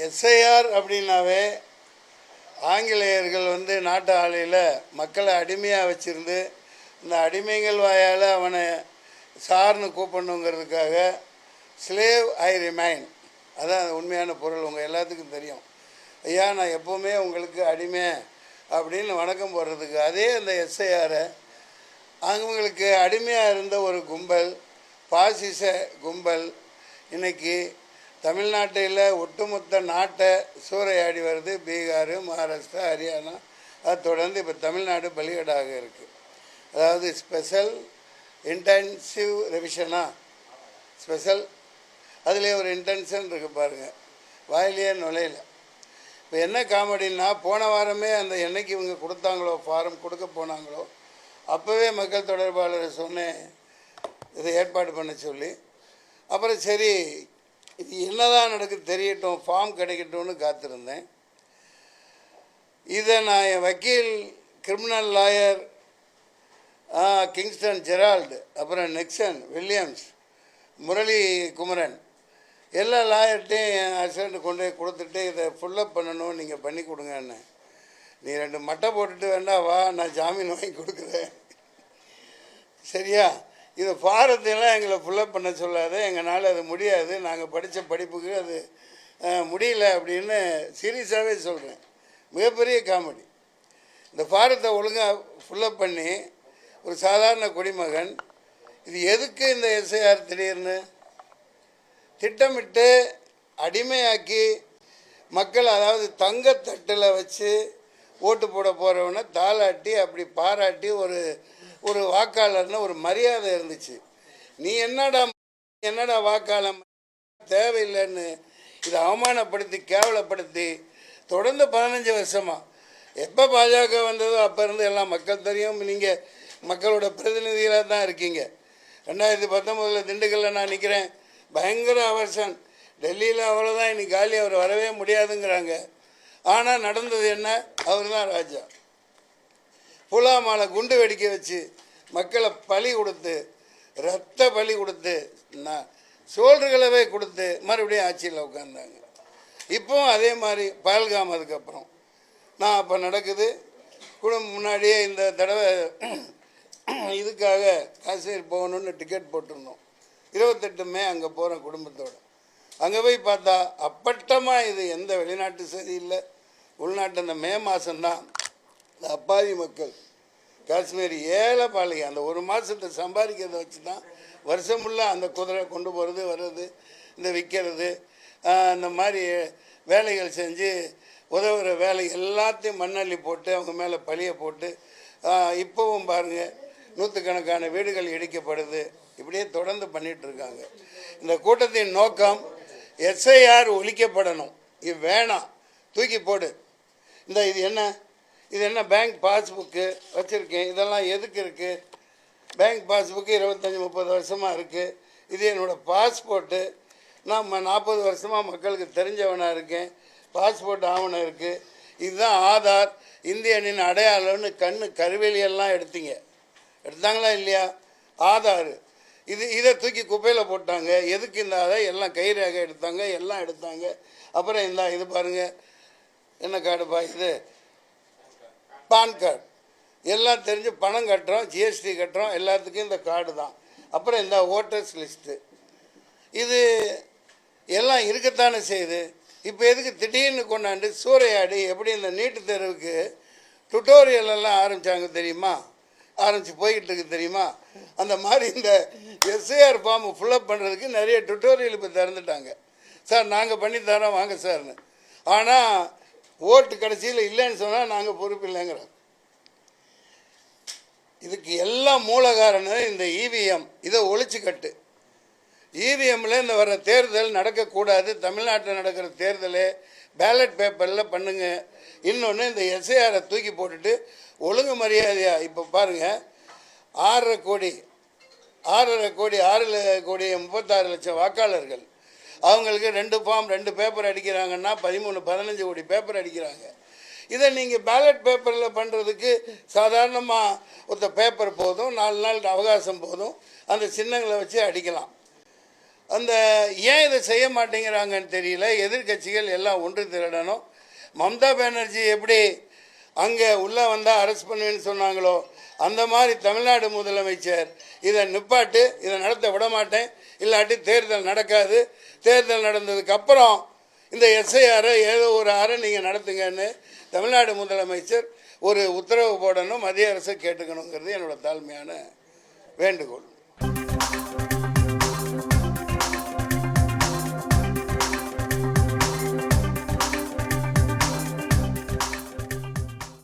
SIR அப்படின்னாவே ஆங்கிலேயர்கள் வந்து நாட்டு ஆலையில் மக்களை அடிமையாக வச்சுருந்து இந்த அடிமைகள் வாயால் அவனை சார்னு கூப்பிடணுங்கிறதுக்காக ஸ்லேவ் ஐ ரிமைன் அதான் உண்மையான பொருள் உங்கள் எல்லாத்துக்கும் தெரியும். ஐயா நான் எப்போவுமே உங்களுக்கு அடிமை அப்படின்னு வணக்கம் போடுறதுக்கு அதே அந்த எஸ்ஐஆரை அவங்களுக்கு அடிமையாக இருந்த ஒரு கும்பல் பாசிச கும்பல் இன்னைக்கு தமிழ்நாட்டில் ஒட்டுமொத்த நாட்டை சூறையாடி வருது பீகார் மகாராஷ்டிரா ஹரியானா. அது தொடர்ந்து இப்போ தமிழ்நாடு பலிகடாக இருக்குது அதாவது ஸ்பெஷல் இன்டென்சிவ் ரெவிஷனா ஸ்பெஷல் அதுலேயே ஒரு இன்டென்ஷன் இருக்குது பாருங்கள் வாயிலேயே நுழையல. இப்போ என்ன காமெடின்னா போன வாரமே அந்த என்னைக்கு இவங்க கொடுத்தாங்களோ ஃபாரம் கொடுக்க போனாங்களோ அப்போவே மக்கள் தொடர்பாளரை சொன்னேன். இதை ஏற்பாடு பண்ண சொல்லி. அப்புறம் சரி இது என்னதான் நடக்குது தெரியட்டும் ஃபார்ம் கிடைக்கட்டும்னு காத்திருந்தேன். இதை நான் என் வக்கீல் கிரிமினல் லாயர் கிங்ஸ்டன் ஜெரால்டு அப்புறம் நெக்சன் வில்லியம்ஸ் முரளி குமரன் எல்லா லாயர்கிட்டையும் என் அசிஸ்டண்ட் கொண்டு போய் கொடுத்துட்டு இதை ஃபுல்லப் பண்ணணும் நீங்கள் பண்ணி கொடுங்கன்னு. நீ ரெண்டு மட்டை போட்டுட்டு வேண்டாம் வா நான் ஜாமீன் வாங்கி கொடுக்குறேன். சரியா? இது ஃபாரத்தையெல்லாம் எங்களை ஃபுல்லப் பண்ண சொல்லாத. எங்களால் அது முடியாது. நாங்கள் படித்த படிப்புக்கு அது முடியல அப்படின்னு சீரியஸாகவே சொல்கிறேன் மிகப்பெரிய காமெடி. இந்த ஃபாரத்தை ஒழுங்காக ஃபுல்லப் பண்ணி ஒரு சாதாரண குடிமகன் இது எதுக்கு இந்த எஸ்ஐஆர் திடீர்னு? திட்டமிட்டு அடிமையாக்கி மக்கள் அதாவது தங்கத்தட்டில் வச்சு ஓட்டு போட போகிறவனை தாளாட்டி அப்படி பாராட்டி ஒரு ஒரு வாக்காளர்னு ஒரு மரியாதை இருந்துச்சு. நீ என்னடா என்னடா வாக்காளர் தேவையில்லைன்னு இதை அவமானப்படுத்தி கேவலப்படுத்தி தொடர்ந்து பதினஞ்சு வருஷமா. எப்போ பாஜக வந்ததோ அப்போ இருந்து எல்லாம் மக்கள் தெரியும். நீங்கள் மக்களோட பிரதிநிதிகளாக தான் இருக்கீங்க. ரெண்டாயிரத்தி பத்தொம்போதில் திண்டுக்கல்ல நான் நிற்கிறேன் பயங்கர அவர்ஷன். டெல்லியில் அவ்வளோதான் இன்னைக்கு காலி அவர் வரவே முடியாதுங்கிறாங்க. ஆனால் நடந்தது என்ன? அவர் தான் ராஜா. புலாமால குண்டு வெடிக்க வச்சு மக்களை பலி கொடுத்து ரத்த பலி கொடுத்து நான் சோல்றுகளவே கொடுத்து மறுபடியும் ஆட்சியில் உட்காந்தாங்க இப்போவும் அதே மாதிரி பகல்காம் அதுக்கப்புறம். நான் அப்போ நடக்குது. குடும்பம் முன்னாடியே இந்த தடவை இதுக்காக காஷ்மீர் போகணுன்னு டிக்கெட் போட்டிருந்தோம். இருபத்தெட்டு மே அங்கே போகிறோம் குடும்பத்தோடு. அங்கே போய் பார்த்தா அப்பட்டமாக இது எந்த வெளிநாட்டு சரி இல்லை. உள்நாட்டு அந்த மே மாதம்தான் இந்த அப்பாவி மக்கள். காஷ்மீர் ஏழை பாளையம். அந்த ஒரு மாதத்தை சம்பாதிக்கிறத வச்சு தான் வருஷம் ஃபுல்லாக அந்த குதிரை கொண்டு போகிறது வர்றது இந்த விற்கிறது இந்த மாதிரி வேலைகள் செஞ்சு உதவுற வேலை எல்லாத்தையும் மண்ணள்ளி போட்டு அவங்க மேலே பழிய போட்டு இப்போவும் பாருங்கள் நூற்றுக்கணக்கான வீடுகள் இடிக்கப்படுது. இப்படியே தொடர்ந்து பண்ணிகிட்ருக்காங்க இருக்காங்க. இந்த கூட்டத்தின் நோக்கம் எஸ்ஐஆர் ஒழிக்கப்படணும். இது வேணாம். தூக்கி போடு. இந்த இது என்ன? இது என்ன பேங்க் பாஸ்புக்கு வச்சுருக்கேன்? இதெல்லாம் எதுக்கு இருக்குது பேங்க் பாஸ்புக்கு இருபத்தஞ்சி முப்பது வருஷமாக இருக்குது இது என்னோடய பாஸ்போர்ட்டு நான் நாற்பது வருஷமாக மக்களுக்கு தெரிஞ்சவனாக இருக்கேன். பாஸ்போர்ட் ஆவணம் இருக்குது இதுதான் ஆதார். இந்தியனின் அடையாளம்னு கண்ணு கருவேலியெல்லாம் எடுத்தீங்க. எடுத்தாங்களா இல்லையா? ஆதார். இது இதை தூக்கி குப்பையில் போட்டாங்க. எதுக்கு இந்த அதை? எல்லாம் கை ரேகை எடுத்தாங்க. எல்லாம் எடுத்தாங்க. அப்புறம் இந்த இது பாருங்கள் என்ன காடுப்பா இது? Pan card. எல்லாம் தெரிஞ்சு பணம் கட்டுறோம் ஜிஎஸ்டி கட்டுறோம் எல்லாத்துக்கும் இந்த கார்டு தான். அப்புறம் இந்த ஓட்டர்ஸ் லிஸ்ட்டு இது எல்லாம் இருக்கத்தானே செய்யுது. இப்போ எதுக்கு திடீர்னு கொண்டாண்டு சூறையாடி எப்படி இந்த நீட்டு தேர்வுக்கு டுட்டோரியல் எல்லாம் ஆரம்பித்தாங்க தெரியுமா? ஆரம்பித்து போய்கிட்டு இருக்கு தெரியுமா? அந்த மாதிரி இந்த எஸ்ஏஆர் ஃபார்ம் ஃபுல்லப் பண்ணுறதுக்கு நிறைய டுட்டோரியல் இப்போ திறந்துட்டாங்க. சார் நாங்கள் பண்ணி தரோம் வாங்க சார்னு. ஆனால் ஓட்டு கடைசியில் இல்லைன்னு சொன்னால் நாங்கள் பொறுப்பு இல்லைங்கிறோம் இதுக்கு எல்லாம் மூல காரணம் இந்த இவிஎம் இதை ஒழிச்சு கட்டு. இந்த வர தேர்தல் நடக்கக்கூடாது. தமிழ்நாட்டில் நடக்கிற தேர்தல் பேலட் பேப்பரில் பண்ணுங்க. இன்னொன்று இந்த எஸ்ஐஆரை தூக்கி போட்டுட்டு ஒழுங்கு மரியாதையா இப்போ பாருங்கள் ஆறரை கோடி ஆறரை கோடி ஆறு கோடி முப்பத்தாறு லட்சம் வாக்காளர்கள் அவங்களுக்கு ரெண்டு ஃபார்ம் ரெண்டு பேப்பர் அடிக்கிறாங்கன்னா பதிமூணு பதினஞ்சு கோடி பேப்பர் அடிக்கிறாங்க. இதை நீங்கள் பேலட் பேப்பரில் பண்ணுறதுக்கு சாதாரணமாக ஒருத்த பேப்பர் போதும் நாலு நாள் அவகாசம் போதும் அந்த சின்னங்களை வச்சு அடிக்கலாம். அந்த ஏன் இதை செய்ய மாட்டேங்கிறாங்கன்னு தெரியல. எதிர்க்கட்சிகள் எல்லாம் ஒன்று திரடணும். மம்தா பானர்ஜி எப்படி அங்கே உள்ளே வந்தால் அரெஸ்ட் பண்ணுவேன்னு சொன்னாங்களோ அந்த மாதிரி தமிழ்நாடு முதலமைச்சர் இதை நிப்பாட்டு இதை நடத்த விட மாட்டேன் இல்லாட்டி தேர்தல் நடக்காது. தேர்தல் நடந்ததுக்கப்புறம் இந்த எஸ்ஐஆரை ஏதோ ஒரு ஆறை நீங்கள் நடத்துங்கன்னு தமிழ்நாடு முதலமைச்சர் ஒரு உத்தரவு போடணும் மத்திய அரசு கேட்டுக்கணுங்கிறது என்னோட தாழ்மையான வேண்டுகோள்.